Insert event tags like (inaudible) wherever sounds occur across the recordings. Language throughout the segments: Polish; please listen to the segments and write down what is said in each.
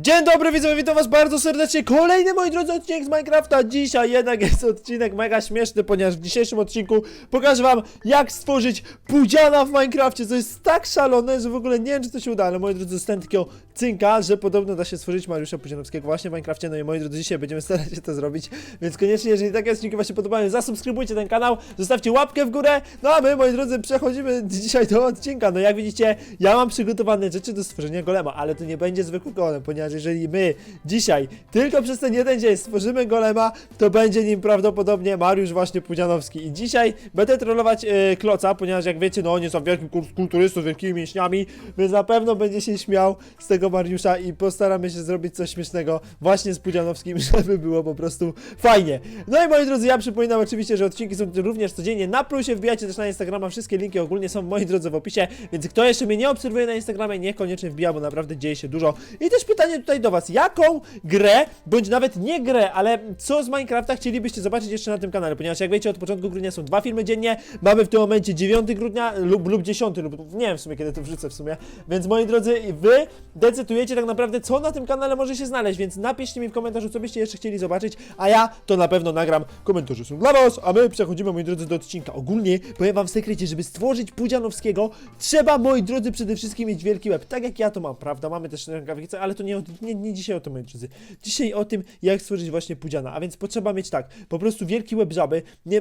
Dzień dobry widzowie, witam was bardzo serdecznie. Kolejny moi drodzy odcinek z Minecrafta. Dzisiaj jednak jest odcinek mega śmieszny, ponieważ w dzisiejszym odcinku pokażę wam jak stworzyć pudziana w Minecrafcie. To jest tak szalone, że w ogóle nie wiem czy to się uda, ale moi drodzy dostałem takiego cynka, że podobno da się stworzyć Mariusza Pudzianowskiego właśnie w Minecrafcie. No i moi drodzy, dzisiaj będziemy starać się to zrobić, więc koniecznie jeżeli takie odcinki się podobają, zasubskrybujcie ten kanał, zostawcie łapkę w górę. No a my moi drodzy przechodzimy dzisiaj do odcinka. No jak widzicie, ja mam przygotowane rzeczy do stworzenia golema, ale to nie będzie zwykły golem, ponieważ jeżeli my dzisiaj tylko przez ten jeden dzień stworzymy golema, to będzie nim prawdopodobnie Mariusz właśnie Pudzianowski. I dzisiaj będę trollować e, Kloca, ponieważ jak wiecie, no on jest tam wielkim kul- kulturystą wielkimi mięśniami, więc na pewno będzie się śmiał z tego Mariusza i postaramy się zrobić coś śmiesznego właśnie z Pudzianowskim, (laughs) żeby było po prostu fajnie. No i moi drodzy, ja przypominam oczywiście, że odcinki są również codziennie na plusie, wbijajcie też na Instagrama, wszystkie linki ogólnie są moi drodzy w opisie, więc kto jeszcze mnie nie obserwuje na Instagramie, niech koniecznie wbija, bo naprawdę dzieje się dużo. I też pytanie tutaj do was, jaką grę, bądź nawet nie grę, ale co z Minecrafta chcielibyście zobaczyć jeszcze na tym kanale, ponieważ jak wiecie, od początku grudnia są dwa filmy dziennie, mamy w tym momencie 9 grudnia lub, lub 10 lub nie wiem w sumie kiedy to wrzucę w sumie, więc moi drodzy, wy decydujecie tak naprawdę co na tym kanale może się znaleźć, więc napiszcie mi w komentarzu co byście jeszcze chcieli zobaczyć, a ja to na pewno nagram, komentarze są dla was, a my przechodzimy moi drodzy do odcinka. Ogólnie powiem wam w sekrecie, żeby stworzyć Pudzianowskiego, trzeba moi drodzy przede wszystkim mieć wielki łeb, tak jak ja to mam, prawda, mamy też rękawice, ale to nie, nie, nie dzisiaj o tym moi drodzy, dzisiaj o tym jak stworzyć właśnie Pudziana, a więc potrzeba mieć tak, po prostu wielki łeb żaby, nie...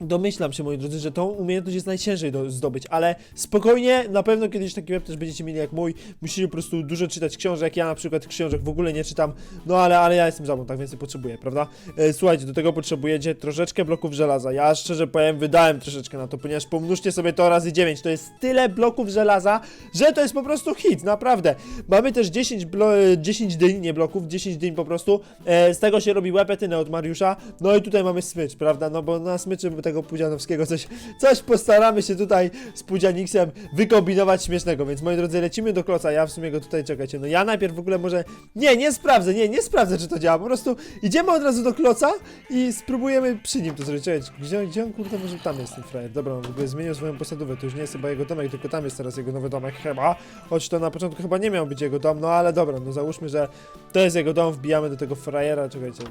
Domyślam się, moi drodzy, że tą umiejętność jest najciężej do, zdobyć, ale spokojnie, na pewno kiedyś taki web też będziecie mieli jak mój. Musicie po prostu dużo czytać książek. Ja na przykład książek w ogóle nie czytam, no ale, ale ja jestem zabą, tak więc potrzebuję, prawda? E, słuchajcie, do tego potrzebujecie troszeczkę bloków żelaza. Ja szczerze powiem, wydałem troszeczkę na to, ponieważ pomnóżcie sobie to razy 9. To jest tyle bloków żelaza, że to jest po prostu hit, naprawdę. Mamy też 10, blo- e, 10 dyń, nie bloków, 10 dyń po prostu. E, z tego się robi łepetynę od Mariusza. No i tutaj mamy smycz, prawda? No bo na smyczy tego Pudzianowskiego coś, coś postaramy się tutaj z Pudzianiksem wykombinować śmiesznego, więc moi drodzy, lecimy do kloca, ja w sumie go tutaj, czekajcie, no ja najpierw w ogóle może, nie, nie sprawdzę, nie, nie sprawdzę, czy to działa, po prostu idziemy od razu do kloca i spróbujemy przy nim to zrobić, czekajcie, gdzie, gdzie on, kurde, może tam jest ten frajer, dobra, on w ogóle zmienił swoją posadówę, to już nie jest chyba jego domek, tylko tam jest teraz jego nowy domek, chyba, choć to na początku chyba nie miał być jego dom, no ale dobra, no załóżmy, że to jest jego dom, wbijamy do tego frajera, czekajcie,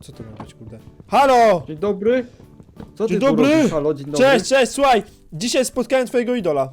co to ma być, kurde, halo! Dzień dobry. Co Dzień ty dobry. robisz? Halo, dzień dobry. Cześć, cześć, słuchaj, dzisiaj spotkałem twojego idola.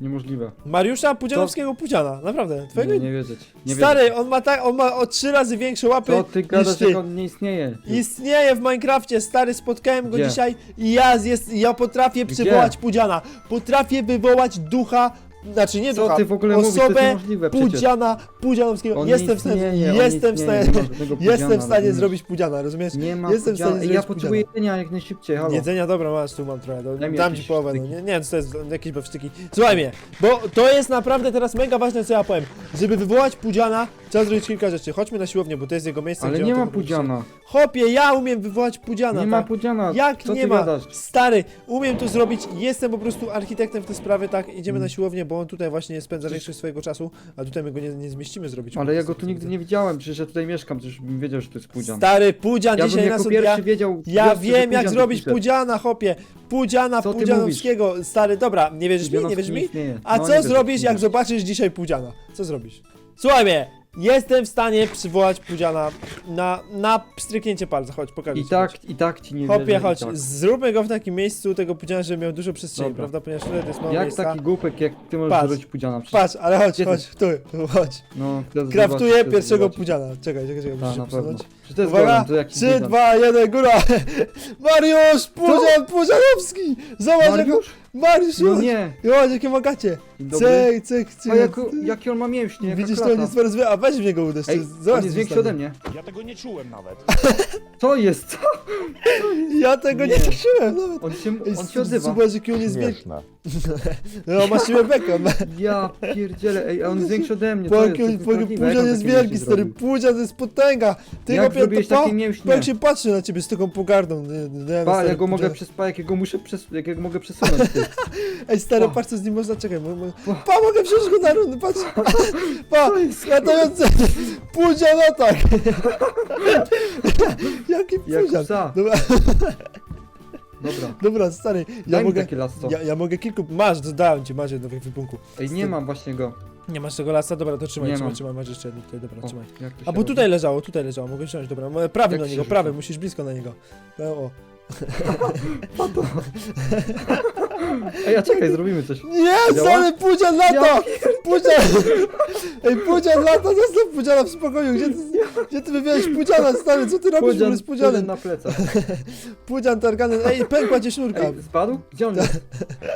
Niemożliwe. Mariusza Pudzianowskiego Pudziana, naprawdę, twojego Nie, nie wierzyć. Nie Stary, on ma tak, on ma o trzy razy większe łapy. Co ty niż gadasz, ty. jak on nie istnieje? Istnieje w Minecrafcie, stary, spotkałem go Gdzie? dzisiaj i ja, jest, ja potrafię przywołać Pudziana. Potrafię wywołać ducha, znaczy nie Co ducha, ty w ogóle mówisz? To jest osobę niemożliwe przecież. Pudziana, Pudzianowskiego. On Jestem w stanie, istnieje, on jestem w nie stanie, istnieje, nie ma żadnego (laughs) jestem w stanie rozumiesz? zrobić Pudziana, rozumiesz? Nie ma Jestem w stanie Pudziana. Ej, Ja zrobić potrzebuję jedzenia jak najszybciej, halo. Jedzenia, dobra, masz, tu mam trochę, do, Daj mi dam ci jakieś połowę, no, nie, nie, to jest jakieś bewsztyki. Słuchaj mnie, bo to jest naprawdę teraz mega ważne, co ja powiem. Żeby wywołać Pudziana, trzeba zrobić kilka rzeczy. Chodźmy na siłownię, bo to jest jego miejsce, Ale gdzie nie on ma tego robi. Pudziana. Chopie, ja umiem wywołać Pudziana, Nie ma tak? Pudziana. Jak Co nie ty ma? gadasz? Stary, umiem to zrobić, jestem po prostu architektem w tej sprawie, tak? Idziemy Mm. na siłownię, bo on tutaj właśnie spędza większość swojego czasu, a tutaj my go nie, nie zmieścimy zrobić. Ale ja go tu nigdy nie widziałem, przecież ja tutaj mieszkam, przecież bym wiedział, że to jest Pudzian. Stary, Pudzian Ja bym dzisiaj jako nas pierwszy odbija. wiedział... Ja wiosce, że wiem jak Pudzian zrobić pisze. Pudziana, chopie. Pudziana, Co ty Pudzianowskiego. Stary, dobra, nie wierzysz mi? Nie Pudzianowski wierzysz mi? istnieje. A No, co nie wierzę, zrobisz, nie jak zobaczysz dzisiaj Pudziana? Co zrobisz? Słuchaj mnie, jestem w stanie przywołać Pudziana na, na stryknięcie palca. Chodź, pokażę I ci, tak, chodź. i tak ci nie Hopie, wierzę. i chodź, tak. zróbmy go w takim miejscu tego Pudziana, żeby miał dużo przestrzeni, Dobra. prawda? Ponieważ tutaj to jest mało Jak miejsca. taki głupek, jak ty możesz Patrz. zrobić Pudziana? Przecież- Patrz, ale chodź, Gdzie ty? chodź, tu, tu, chodź. No, chcę Kraftuję pierwszego. Pudziana. Czekaj, czekaj, czekaj, Ta, muszę się pewno. przesunąć. Czy to jest Uwaga, golem, to jakiś 3, Pudzian. 2, 1, góra! (laughs) Mariusz, Pudzian, Pudzianowski! Zobacz, jak... Mariusz? Mariusz, No nie! Zobacz, jakie magacie! Dzień dobry. Cyk, cyk, cyk. A jak, jaki on ma mięśnie, jaka Widzisz, to klata. on jest bardzo zły, a weź w niego uderz. Ej, to jest- zobacz, on jest co większy ode mnie. Ja tego nie czułem nawet. (laughs) Co jest? Ja tego nie Nie. czułem nawet. On się, Ej, on się odzywa. Zobacz, jaki on jest wielki. No, ma siłę ma- Ja pierdzielę, ej, a on jest większy ode mnie, jest? To nieprawdziwe, jak Pudzian on jest takie wielki, stary. zrobił? Pudzian to jest potęga. Ty Jak chłopie, zrobiłeś takie mięśnie? jak się patrzy na ciebie z taką pogardą. Nie, nie, nie, Pa, stary, jak go mogę Pudzian. jak go muszę przez, jak go mogę przesunąć, ty. Ej, stary, Pa. patrz, co z nim można mo- mo- Pa. Pa, mogę wziąć go na rundę, patrz. Pa, Co jest? latający. Pudzian atak. Jaki Jak pudzian. psa. Dobra, Dobra, (laughs) dobra, stary, ja daj mi mogę, takie lasso. ja, ja mogę kilku, masz, dałem ci, masz jedno w ekwipunku. Ej, nie mam właśnie go. Nie masz tego lasa? Dobra, to trzymaj, Nie trzymaj, mam. trzymaj, masz jeszcze jedno tutaj, dobra, O, trzymaj. jak to się A bo robi? tutaj leżało, tutaj leżało, mogę wziąć, dobra, mo- prawy Jak na się niego, rzuca? prawy, musisz blisko na niego. No, o. (laughs) (laughs) Ej, a czekaj, zrobimy coś. Nie, Działa? stary, Pudzian lata! Pudzian! (laughs) Ej, Pudzian lata, zostaw Pudziana w spokoju, gdzie ty, gdzie ty wybiałeś Pudziana, stary, co ty robisz w ogóle z Pudzian Pudzianem? na plecach. (laughs) Pudzian targany, ej, pękła cię sznurka. Ej, spadł? Gdzie on jest?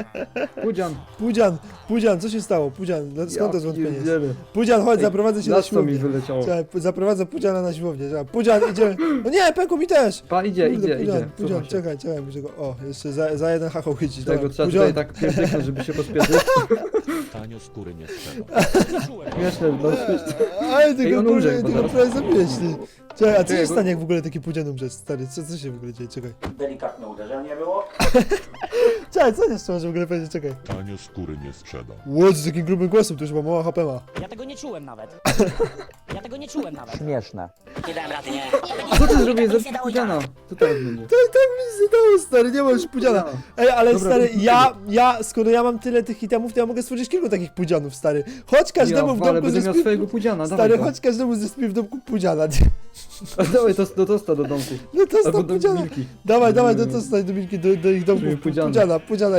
(laughs) Pudzian. Pudzian, Pudzian, co się stało? Pudzian, no skąd to zwątpienie jest? pierdzielę. Pudzian, chodź, Ej, zaprowadzę cię na Las to mi siłownię. wyleciało. Czekaj, pu- zaprowadzę Pudziana na siłownię, czekaj, Pudzian, idzie. O nie, pękło mi też! Pa, idzie, Kurde, idzie, Pudzian, idzie. Pudzian, się. czekaj, czekaj, muszę go, o, jeszcze za, za jeden hachał chycić, Tego dobra, trzeba Pudzian. tutaj tak pierdyknąć, żeby się pospieszyć. Tanio skóry nie. Śmieszne, no śmieszne. Ty Ej, go, on umrze ty chyba go zaraz. prawie zabiłeś, ty. Czekaj, a co Czekaj, się bo- stanie, jak w ogóle taki Pudzian umrze, stary? Co, co się w ogóle dzieje? Czekaj. Delikatne uderzenie było. (laughs) Czekaj, co jeszcze może w ogóle powiedzieć? Czekaj. Tanio skóry nie sprzeda. Łódź z takim grubym głosem, to już ma mała HP ma. Ja tego nie czułem nawet. (laughs) Ja tego nie czułem nawet. Śmieszne. Nie dałem rady, nie. Co ty zrobiłeś za Pudziana? Co teraz będzie? To i tak mi się dało, stary, nie masz Pudziana. Ej, ale Dobra, stary, to- ja, ja, skoro ja mam tyle tych itemów, to ja mogę stworzyć kilku takich Pudzianów, stary. Chodź każdemu ja, w domku będę miał zespij... swojego Pudziana, Stary, dawaj chodź każdemu zespij w domku Pudziana. (laughs) A Dawaj to do tosta do domku. No to jest Albo to do Pudziana. Milki. Dawaj, dawaj, no to stać do Milki, do, do ich domków. Zrobimy Pudziana. Pudziana, Pudziana.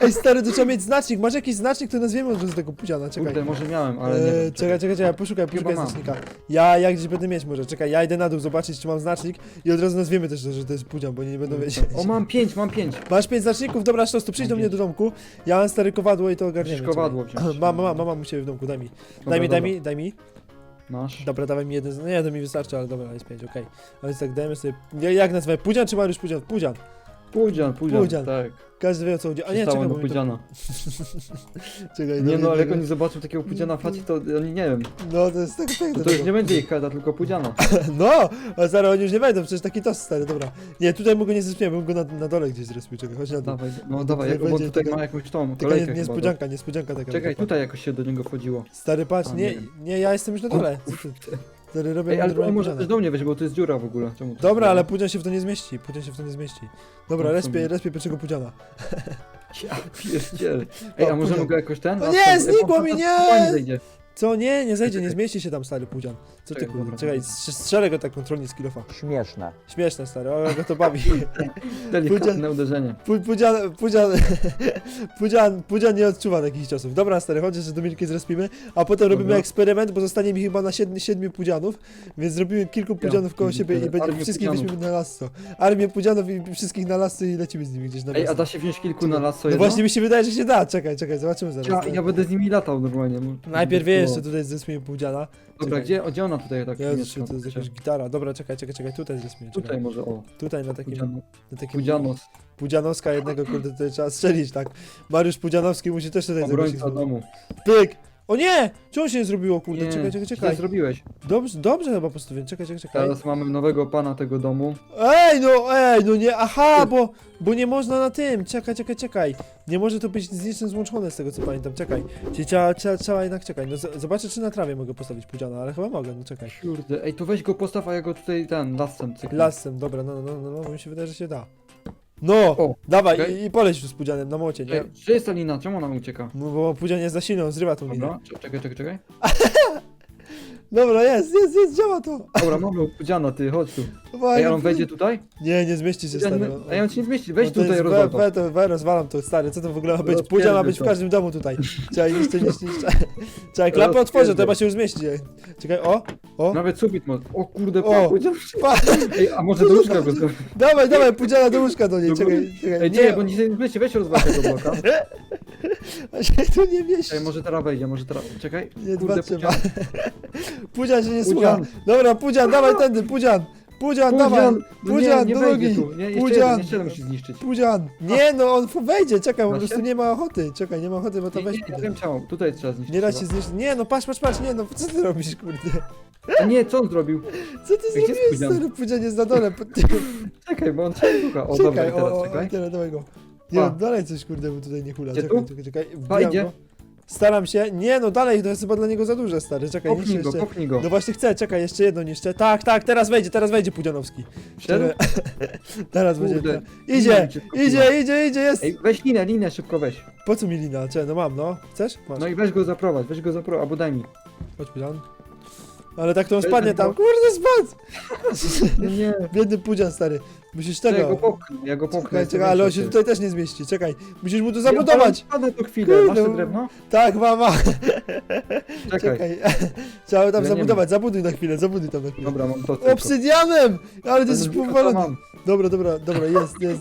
Ej, stary, to trzeba mieć znacznik. Masz jakiś znacznik, to nazwiemy od razu tego Pudziana, czekaj. Kurde, może miałem, ale nie Eee, wiem. czekaj, czekaj, czekaj, poszukaj, poszukaj mam. znacznika. Ja, ja gdzieś będę mieć może, czekaj, ja idę na dół zobaczyć, czy mam znacznik i od razu nazwiemy też, że to jest Pudzian, bo nie będą wiedzieć. O, mam pięć, mam pięć. Masz pięć znaczników? Dobra, Sztos, to przyjdź do mnie do domku. Ja mam stare kowadło i to ogarniemy. Musisz kowadło (clears throat) wziąć. Mama, mama, mama u siebie w domku, daj mi. Daj mi, daj mi, daj mi. Masz. Dobra, dawaj mi jeden, z- nie, jeden mi wystarczy, ale dobra, jest pięć, okej. A więc tak, dajemy sobie, ja- jak nazwę, Pudzian czy Mariusz Pudzian? Pudzian. Pudzian, Pudzian, Pudzian. tak. Każdy wie o co chodzi. A nie, Przystałem czekaj, do bo mi to... Pudziana. (laughs) Czekaj, Nie no, ale jak oni zobaczą takiego Pudziana w chacie, to oni nie wiem. No, to jest tak piękne. To, to już nie będzie ich heada, tylko Pudziana. (laughs) No, a zaraz oni już nie wejdą, przecież taki tost stary, dobra. Nie, tutaj mu go nie zespiemy, bym go na, na dole gdzieś zrespił, czekaj, chodź na dół. Dawaj, no dawaj, bo będzie tutaj taka- ma jakąś tą kolejkę nie, chyba. niespodzianka, niespodzianka taka. Czekaj, tutaj jakoś się do niego wchodziło. patrz. Stary, patrz, A, nie, nie nie, ja jestem już na dole. (laughs) Stary, robię Ej, ale normalnie może też do mnie weź, bo tu jest dziura w ogóle. Czemu to Dobra, ale pudzian się w to nie zmieści, pudzian się w to nie zmieści. Dobra, No, respię, sumie. respię pierwszego pudziana. Ja pierdzielę. (laughs) Ej, O, a możemy Pudzian. go jakoś ten? O A, nie, to- znikło to- mi, to- to nie! zejdzie. Co? Nie, nie zejdzie, nie zmieści się tam stary pudzian. Co ty Czekaj, kurde, dobra, czekaj, strzelę go tak kontrolnie z kilofa. Śmieszne. Śmieszne stary, o, go to bawi. (laughs) Delikatne uderzenie. Pu- Pudzian, pudzian, (laughs) pudzian, pudzian nie odczuwa takich ciosów. Dobra, stary, chodź, że do Milki zrespimy, a potem robimy Dobra. eksperyment, bo zostanie mi chyba na siedmiu, siedmiu pudzianów, więc zrobimy kilku pudzianów koło siebie i pierdzielę, będzie armię wszystkich pudzianów. weźmiemy na lasso. Armię pudzianów i wszystkich na lasso i lecimy z nimi gdzieś na Ej, a da się wziąć kilku na las co No jedno? właśnie mi się wydaje, że się da, czekaj, czekaj, zobaczymy zaraz. Ja, ja będę z nimi latał normalnie. Najpierw bo- wie jeszcze tutaj zespimy pudziana. Dobra, czekaj. gdzie, gdzie ona tutaj tak Ja mieszka? to jest jakaś gitara. Dobra, czekaj, czekaj, czekaj, tutaj zespimy. Tutaj Czekaj. może, o. Tutaj na takim, Pudziano, na takim Pudzianos, Pudzianowska jednego, kurde, tutaj trzeba strzelić, tak. Mariusz Pudzianowski musi też tutaj obrońca zagościć. domu. Pyk! O nie! Czemu się nie zrobiło, kurde? Nie, czekaj, czekaj, źle czekaj. zrobiłeś. Dobrze, dobrze chyba postawiłem, czekaj, czekaj, czekaj. Teraz mamy nowego pana tego domu. Ej, no, ej, no nie, aha, bo, bo nie można na tym, czekaj, czekaj, czekaj. Nie może to być z niczym złączone z tego co pamiętam, czekaj. Czyli trzeba, trzeba, trzeba jednak czekaj, no z- zobaczę czy na trawie mogę postawić Pudziana, ale chyba mogę, no czekaj. Kurde, ej, to weź go postaw, a ja go tutaj ten, lasem cyknę. Lasem, dobra, no, no, no, no, bo mi się wydaje, że się da. No, O, dawaj okej. i, i poleć tu z Pudzianem na mocie, nie? Ej, Gdzie jest ta lina? Czemu ona ucieka? No, bo Pudzian jest za silny, on zrywa tą linę. Dobra, cze- czekaj, czekaj, czekaj. (laughs) Dobra, jest, jest, jest, działa to. Dobra, mamy Pudziana, ty, chodź tu. Ej, a on wejdzie tutaj? Nie, nie zmieści się, stary. Pudzian, ej, on ci nie zmieści, weź No to tutaj jest rozwal we, to. we, to, we, rozwalam to, stary, co to w ogóle ma być? Pudzian ma być w to. każdym domu tutaj. Czekaj, niszczy, niszczy, niszczy. Czekaj, klapę otworzę, to chyba się już zmieści. Czekaj, o, o, Nawet sufit ma. O kurde, O. pa, Pudzian. pa, Ej, a może do łóżka go dawaj, dawaj, Pudziana do łóżka do niej, Do czekaj, czekaj. Ej, nie, bo nie zmieści, weź rozwal tego bloka. (laughs) a się tu nie mieści. Ej, może teraz wejdzie, może teraz, czekaj. Nie, dwa trzeba. Pudzian. (laughs) Pudzian się nie Pudzian. słucha. Dobra, Pudzian, dawaj tędy, Pudzian. Pudzian, dawaj. Pudzian, no Pudzian, nie, nie wejdzie nogi. tu. Nie, jeszcze Pudzian. jeden, jeszcze jeden musi zniszczyć. Pudzian. Nie, no on wejdzie, czekaj, po Da prostu się? nie ma ochoty. Czekaj, nie ma ochoty, bo to Nie, weź. nie, ja wiem ciało, tutaj trzeba zniszczyć. Nie da się chyba. zniszczyć. Nie, no patrz, patrz, patrz, nie, no co ty robisz, kurde? A nie, co on zrobił? Co ty Gdzie zrobiłeś, stary? Pudzian jest na dole. Czekaj, bo on cię słucha. O, dobra, Czekaj, i teraz o, o, czekaj. teraz dawaj go. Nie, Pa. dalej coś, kurde, mu tutaj nie hula. Gdzie Czekaj, tu? czekaj, czekaj. Pa, wbijam idzie. go. Staram się. Nie, no dalej, to jest chyba dla niego za duże, stary. Czekaj, niszczę go, jeszcze. popnij go. No właśnie chcę, czekaj, jeszcze jedno niszczę. Tak, tak, teraz wejdzie, teraz wejdzie Pudzianowski. Wszedł? (laughs) teraz będzie. Kurde, Idzie, mi się wkropiła. idzie, idzie, idzie, jest. Ej, weź linę, linę szybko weź. Po co mi lina? Czekaj, no mam, no. Chcesz? Masz. No i weź go zaprowadź, weź go zaprowadź, albo daj mi. Chodź, Pudzian. Ale tak to on spadnie tam. Kurde, spadł! No (laughs) nie, Biedny Pudzian, stary. Musisz ja go tego. popchnę, ja go. Czekaj, czekaj, ale on się tutaj też nie zmieści. Czekaj, musisz mu to zabudować. Spadnę to chwilę, masz Kurde. to drewno? Tak, mama. (laughs) Czekaj. Czekaj. (laughs) Trzeba tam Ja nie zabudować, zabuduj na chwilę, zabuduj tam na chwilę. Dobra, mam to tylko. Obsydianem! Ale to jest Tylko powalony. mam. Dobra, dobra, dobra, jest, jest.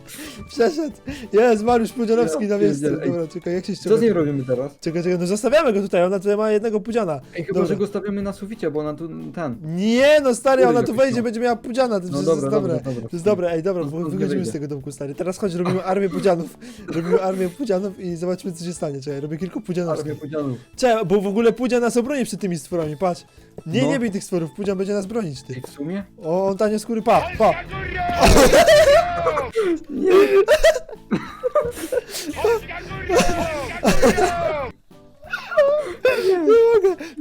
(laughs) Przeszedł. Jest, Mariusz Pudzianowski na Ja miejscu. pierdzielę, ej. Dobra, czekaj, jak się Co z nim robimy teraz? Czekaj, czekaj, no zostawiamy go tutaj, ona tutaj ma jednego Pudziana. Ej, chyba, Dobra. że go stawiamy na suficie, bo ona tu ten. Nie, no stary, ona tu wejdzie, będzie miała Pudziana, to No przecież dobra, jest dobre. dobra, dobra. To jest dobre, ej, dobra, bo wychodzimy z tego domku, stary. Teraz chodź, robimy armię Pudzianów. Robimy armię Pudzianów i zobaczymy, co się stanie. Czekaj, robię kilku Pudzianów. Armię podzianów. Czekaj, bo w ogóle Pudzian nas obroni przed tymi stworami, patrz. Nie, No. nie bij tych stworów, Pudzian będzie nas bronić, ty. Ej, w sumie? O, on tanie skóry, pa, pa. Nie (laughs) (laughs) mogę.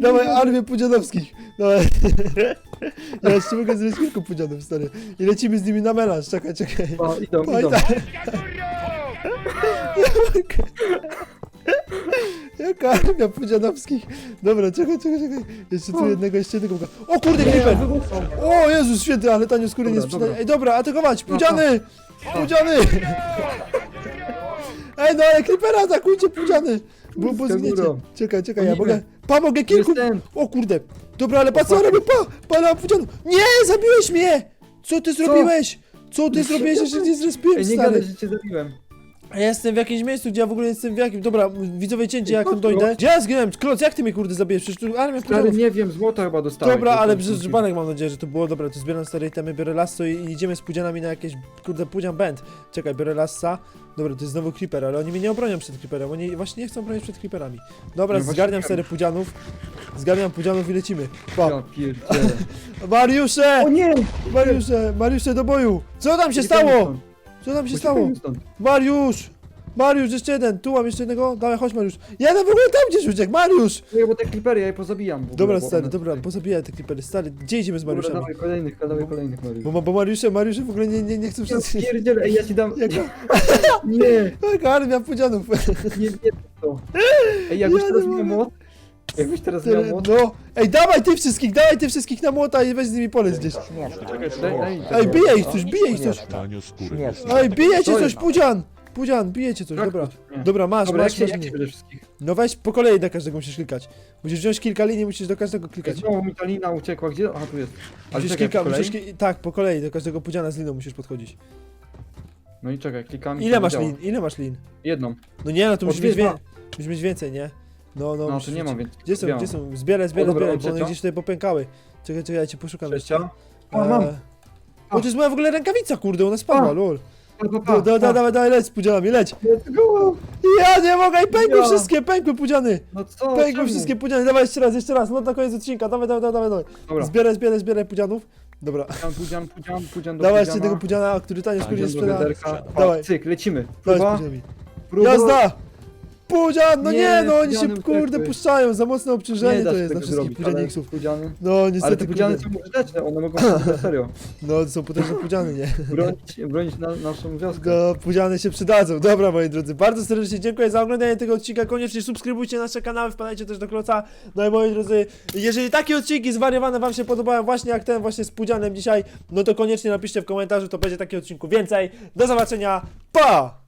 Dawaj armię Pudzianowskich. Dawaj. (laughs) Ja jeszcze mogę zrobić kilku Pudzianów, stary. I lecimy z nimi na melanż, czekaj, czekaj. O, idą, Oj, idą. tak. Jaka armia Pudzianowskich. Dobra, czekaj, czekaj, czekaj. Jeszcze tu jednego, jeszcze jednego. O kurde, creeper. O Jezus święty, ale tanio skóry nie Dobra, sprzedaje. dobra. Ej, dobra, atakować! Pudziany! Pudziany! (laughs) Ej, no ale creepera atakujcie, pudziany! Bo, bo zgniecie. Czekaj, czekaj, ja Gonimy. mogę... Pa, mogę kilku... Jestem. O kurde! Dobra, ale pa, co robię? Pa! Pa, na pudzianu! Nie, zabiłeś mnie! Co ty zrobiłeś? Co ty zrobiłeś, że nie zrespiłem, Ej, nie stary? gadaj, że cię zabiłem. Ja jestem w jakimś miejscu, gdzie ja w ogóle jestem w jakim... Dobra, widzowie cięcie, jak tam dojdę. Gdzie ja zginąłem? Kloc, jak ty mnie kurde zabijesz? Przecież tu Stary, nie wiem, złota chyba dostałem. Dobra, ale przez dzbanek mam nadzieję, że to było dobra, to zbieram stare itemy, biorę lasso i i idziemy z pudzianami na jakieś, kurde, pudzian band. Czekaj, biorę lassa. Dobra, to jest znowu creeper, ale oni mnie nie obronią przed creeperem, oni właśnie nie chcą bronić przed creeperami. Dobra, No właśnie zgarniam wiem. stare pudzianów, zgarniam pudzianów i lecimy. Pa. Ja pierdzielę. (laughs) Mariusze! O nie! Mariusze, Mariusze do boju! Co tam się stało? Co tam się uciekajmy stało? stąd. Mariusz! Mariusz, jeszcze jeden, tu mam jeszcze jednego, dawaj, chodź Mariusz. Jeden w ogóle tam gdzieś uciekł, Mariusz! Nie, bo te klipery ja je pozabijam. w ogóle, Dobra, bo stary, one dobra, pozabijaj te creepery, stary, gdzie idziemy z Dobra, Mariuszami? dawaj kolejnych, dawaj kolejnych, Mariusz. Bo, bo Mariusze, Mariusze w ogóle nie, nie, nie chcą Ja wszyscy... pierdzielę, ej, ja ci dam... Jaka, Nie, (laughs) jaka armia pudzianów. nie, nie to. Ej, jakbyś Ja teraz nie miał mogę. młot? Jakbyś teraz miał młot? No, ej, dawaj ty wszystkich, dawaj ty wszystkich na młota i weź z nimi polec gdzieś. Czekaj, daj, daj. Ej, bije ich coś, bije ich coś. Skóry. Ej, bijecie To coś, pudzian! Pudzian, bijecie coś, Tak, dobra. nie. Dobra, masz, Dobra, jak masz, masz jak się mnie. będę wszystkich? No weź po kolei do każdego musisz klikać. Musisz wziąć kilka linii, musisz do każdego klikać. Znowu mi ta lina uciekła, gdzie? Aha, tu jest. Ale Musisz czekaj, kilka, po kolei? musisz, ki- tak, po kolei, do każdego pudziana z liną musisz podchodzić. No i czekaj, klikam i Ile to masz działa. lin? Ile masz lin? Jedną. No nie, no to musisz dwie, mieć, wie... musisz mieć więcej, nie? No, no, No, to nie mam, więc Gdzie są, gdzie są? Zbieraj, zbieraj, dobra, zbieraj, bo one trzecia. gdzieś tutaj popękały. Czekaj, czekaj, ja cię poszukam jeszcze. Trzecia. O, mam. Eee, O, to jest moja w ogóle rękawica, kurde, ona spadła, A. lol. Da, da, dawaj, dawaj, leć z pudzianami, leć. Let's go! Ja nie mogę, i pękły Ja. wszystkie, pękły pudziany. No co? Pękły czemu? wszystkie pudziany, dawaj jeszcze raz, jeszcze raz, no na koniec odcinka, dawaj, dawaj, dawaj, dawaj. Dobra, Zbieraj, zbieraj, zbieraj pudzianów. Dobra, pudzian, pudzian, pudzian, pudzian do dawaj jeszcze pudziana. tego pudziana, który tanie do sprzeda. wiaderka. Dawaj. Cyk, lecimy. Dawaj z Próba, pudzianami. próba. Jazda! Pudzian, no nie, Nie, no oni się kurde puszczają, za mocne Nie obciążenie da to się jest tego wszystkich zrobić, ale pudzianiksów. pudziany. No niestety, Ale te pudziany kurde. są użyteczne, one mogą być na serio. (laughs) No to są potężne pudziany, nie? (laughs) Bronić, bronić na, naszą wioskę. No, pudziany się przydadzą. Dobra, moi drodzy, bardzo serdecznie dziękuję za oglądanie tego odcinka. Koniecznie subskrybujcie nasze kanały, wpadajcie też do kloca. No i moi drodzy, jeżeli takie odcinki zwariowane wam się podobają, właśnie jak ten właśnie z pudzianem dzisiaj, no to koniecznie napiszcie w komentarzu, to będzie takich odcinków więcej. Do zobaczenia, pa!